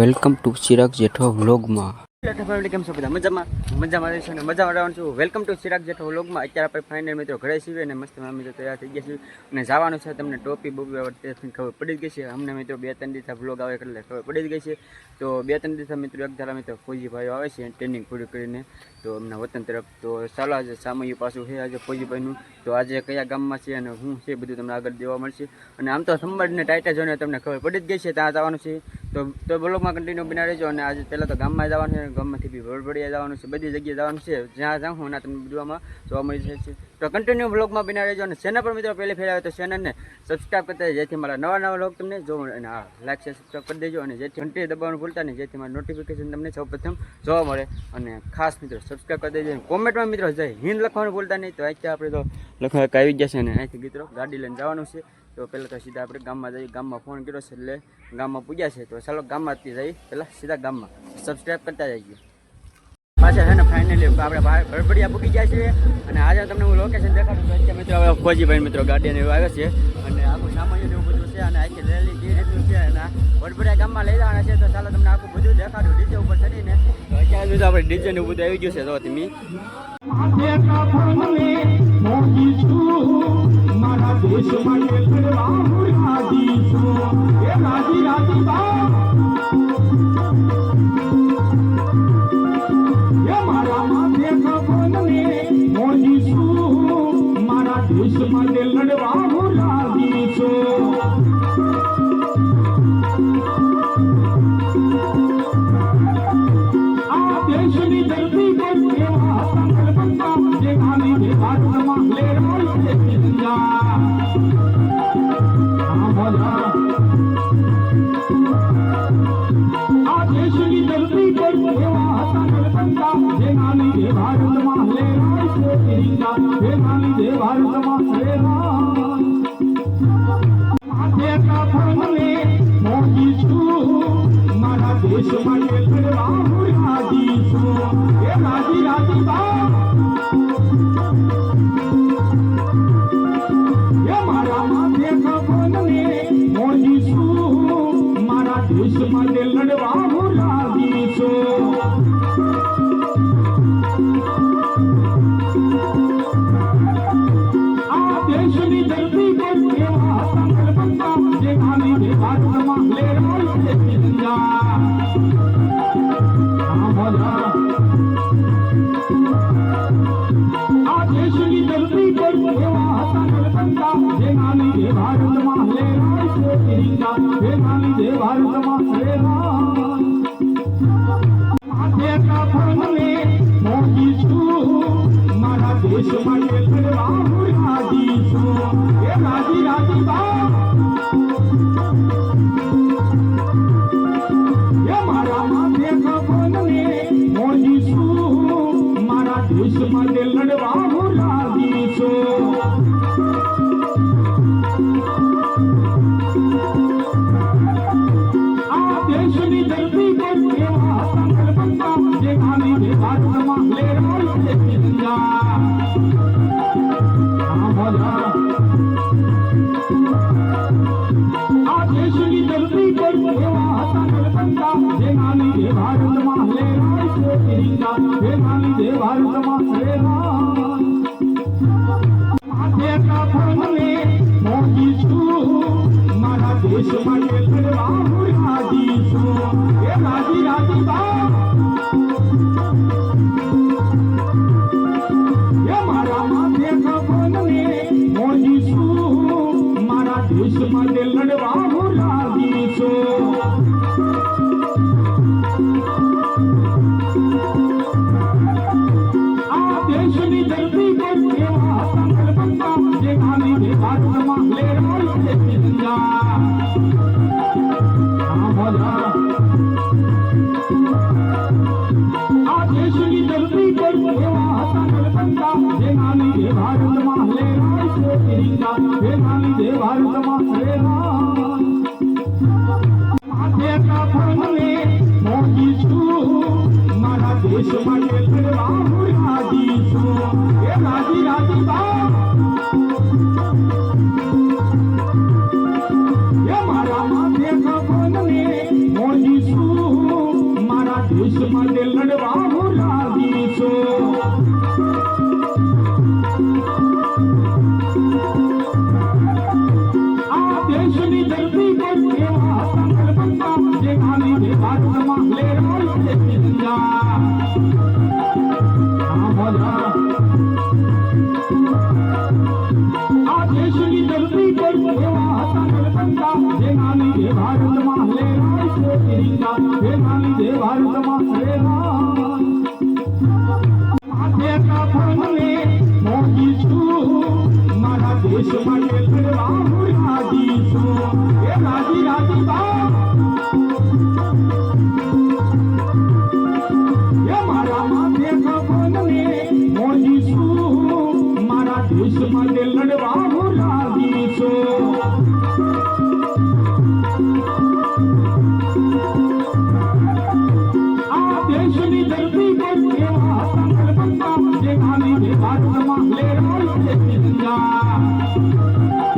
Welcome to Chirag Jethwa વ્લોગમાં. કેમ છો બધા? મજામાં? મજામાં રહીશું અને મજામાં રહેવાનું છું. વેલકમ ટુ ચિરાગ જેઠો વ્લોગમાં અત્યારે આપણે ફાઇનલ મિત્રો ઘરે છીએ અને મસ્ત મિત્રો તૈયાર થઈ ગયા છીએ. અને જવાનું છે તમને ટોપી બોપી અત્યારથી ખબર પડી ગઈ છે. અમને મિત્રો બે ત્રણ દિવસ વ્લોગ આવે એટલે ખબર પડી ગઈ છે. તો બે ત્રણ દિવસ મિત્રો એક ધારા મિત્રો ફોજીભાઈઓ આવે છે ટ્રેનિંગ પૂરી કરીને. તો અમને વતન તરફ તો ચાલો આજે સામયું પાછું છે આજે ફોજીભાઈનું. તો આજે કયા ગામમાં છે અને શું છે બધું તમને આગળ જોવા મળશે. અને આમ તો સંભાળને ટાઈટા જોઈને તમને ખબર પડી જ ગઈ છે ત્યાં જવાનું છે. તો તો બ્લોગમાં કન્ટિન્યુ બના રહેજો અને આજે પહેલાં તો ગામમાં જવાનું છે ગામમાંથી બી વડવડિયા જવાનું છે, બધી જગ્યાએ જવાનું છે. જ્યાં જાઉં હું ના તમને બધુંમાં જોવા મળી જાય છે. તો કન્ટિન્યુ બ્લોગમાં બિના રહેજો અને ચેનલ પર મિત્રો પહેલી ફેર તો ચેનલને સબસ્ક્રાઈબ કરતા જેથી મારા નવા નવા બ્લોગ તમને જોવા અને હા લાઈક છે સબસ્ક્રાઈબ કરી દેજો. અને જેથી ઘંટી દબાવવાનું ભૂલતા નહીં. જેથી મારા નોટિફિકેશન તમને સૌપ્રથમ જોવા મળે. અને ખાસ મિત્રો સબસ્ક્રાઈબ કરી દેજો. કોમેન્ટમાં મિત્રો જય હિન્દ લખવાનું ભૂલતા નહીં. તો અહીંથી આપણે તો લખવા આવી ગયા છે અને અહીંથી મિત્રો ગાડી લઈને જવાનું છે. તો પહેલાં તો સીધા આપણે ગામમાં જઈએ. ગામમાં ફોન કર્યો છે એટલે ગામમાં પૂજ્યા છે. તો ચાલો ગામમાંથી જઈ પહેલાં સીધા ગામમાં. સબસ્ક્રાઈબ કરતા જઈએ. પાછા છે ને ફાઇનલી આપણે ભરભડિયા પૂકી જાય છે અને આજે તમને હું લોકેશન દેખાડું અત્યારે મિત્રો હવે મિત્રો ગાડી એવું આવે છે. અને આખું સામાન્ય એવું બધું છે. અને આખી રેલી જે રીતનું છે અને ભરભડિયા ગામમાં લઈ જવાના છે. તો ચાલો તમને આખું બધું દેખાડું ડીજે ઉપર ચડીને. તો અત્યારે સુધી આપણે ડીજે ને બધું આવી ગયું છે. તો તમે. માથે કાફનને મોજીશું મારા દેશ માટે લડવા બાબુરાજી છે તિરંગા. દેવા લીધે ભારતમાં લેરાય છે તિરંગા. જેના લીધે ભારતમાં હે માથે કાફનને મોજીશું મારા દેશ માટે ફરવા હું રાજી છું હે રાજી રાજી બા હે મારા માથે કાફનને મોજીશું મારા દેશ માટે લડવા ભારતમાં મારા દેશ માટે લડવા દેશ માટે રાજી છું. એ રાજી રાજી બા Thank you.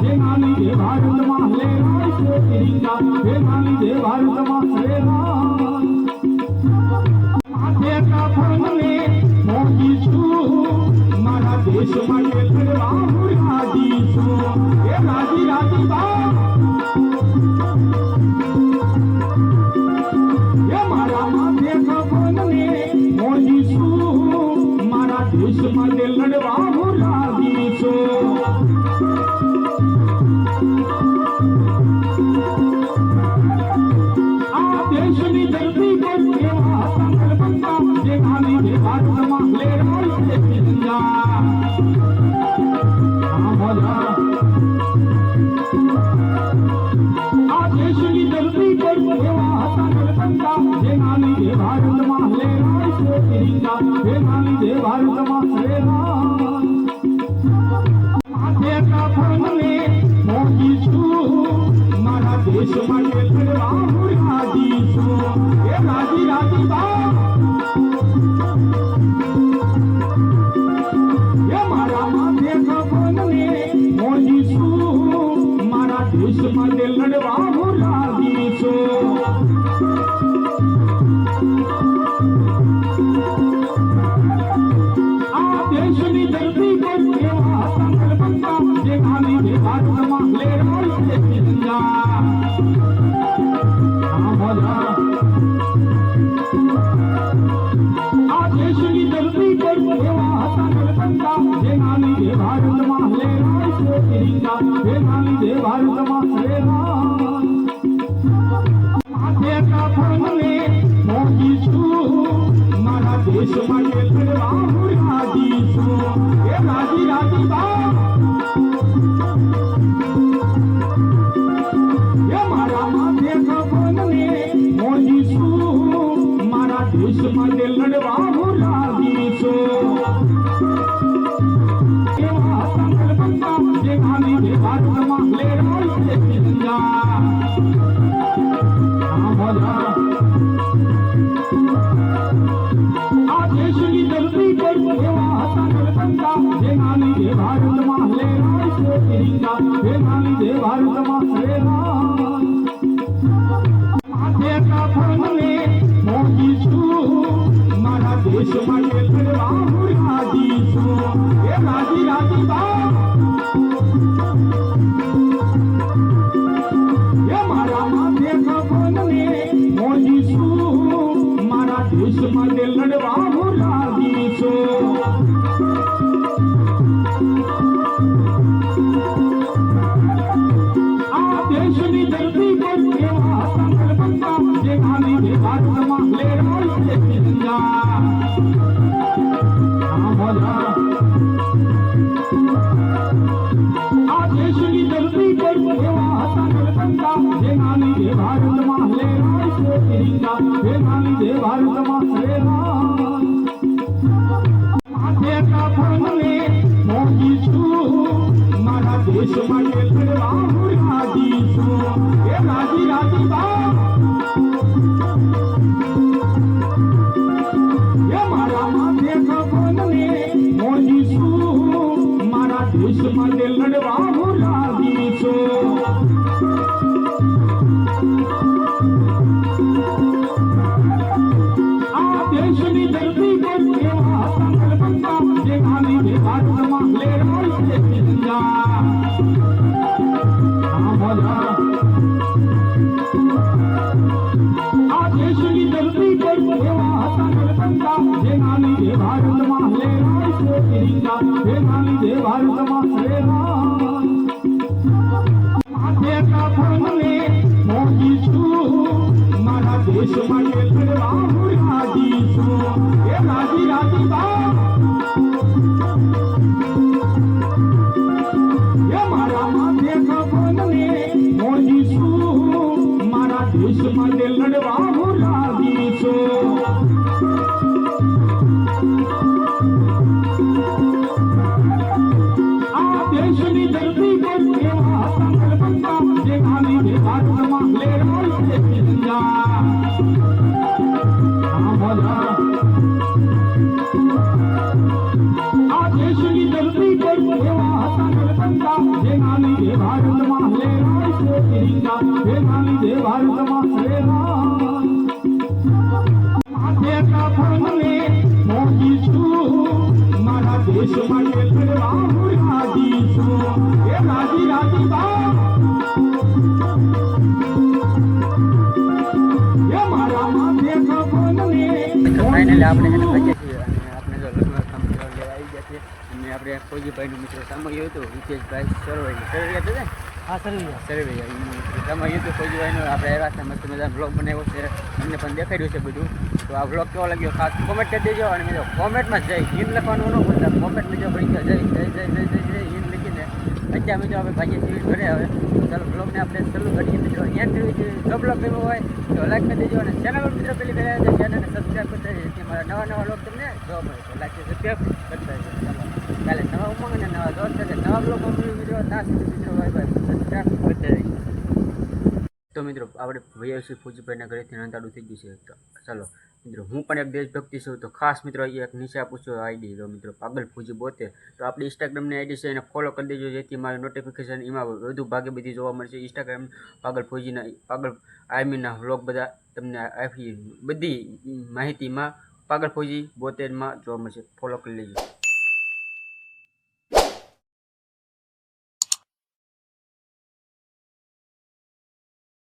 હે માલી જય ભારતમાં હરે રામ તિરંગા હે માલી જય ભારતમાં હરે રામ Little સંકલ્પ બંધા દેશ માટે લડવા હું રાજી છું એ રાજી રાજી બા એ મારા માથે કાફનને મોજી છું મારા દેશ માટે લડવા હું રાજી છું. આ આપણે છે ને છીએ અને આપણે જો લગ્ન કામ લેવા આવી ગયા છીએ. અને આપણે ફૌજીભાઈનું મિત્ર સામગ્રી હતું હિતેશભાઈ સરવૈયા. સરવૈયા તો ને? હા સરવૈયા. સરવૈયા એનું સામગ્રી હતું ફૌજીભાઈનું. આપણે આવ્યા હતા મસ્ત મજા બ્લોગ બનાવ્યો છે. અમને પણ દેખાડ્યું છે બધું. તો આ બ્લોગ કેવો લાગ્યો? ખાસ કોમેન્ટ કરી દેજો. અને મિત્રો કોમેન્ટમાં જય હિન્દ લખવાનું ન ભૂલતા. કોમેન્ટમાં જો ભાઈ જય જય જય જય જય જય અત્યારે મિત્રો આપણે ભાઈએ સિવિલ ઘરે હવે. ચાલો બ્લોગને આપણે ચાલુ કરીએ. મિત્રો અહીંયા જોયું જોઈએ જો બ્લોગ ગમ્યો હોય, તો લાઈક કરી દેજો અને ચેનલ મિત્રો પેલી પહેલાં તો ચેનલને સબસ્ક્રાઈબ કરતા રહેજો જેથી મારા નવા નવા લોકો તમને જોવા મળે. તો લાઈક સબસ્ક્રાઈબ કરતા ચાલો, કાલે નવા ઉમંગ અને નવા દોસ્ત સાથે નવા બ્લોગ મિત્રો. ત્યાં સુધી મિત્રો બાય બાય સબસ્ક્રાઈબ કરતા રહેજો. તો મિત્રો, આપણે વૈયાસી ફૂજીભાઈના ઘરેથી અંધાડું થઈ ગયું છે. ચાલો મિત્રો, હું પણ એક દેશભક્તિ છું, તો ખાસ મિત્રો અહીંયા એક નીચે આપું છું આઈડી તો મિત્રો, પાગલ ફૂજી બોતેર તો આપણી ઇન્સ્ટાગ્રામની આઈડી છે, એને ફોલો કરી દેજો, જેથી મારી નોટિફિકેશન એમાં વધુ ભાગે બધી જોવા મળશે. ઇન્સ્ટાગ્રામ પાગલ ફૂજીના, પાગલ આર્મીના વ્લોગ બધા તમને આપી બધી માહિતીમાં પાગલ ફૂજી બોતેરમાં જોવા મળશે. ફોલો કરી લેજો.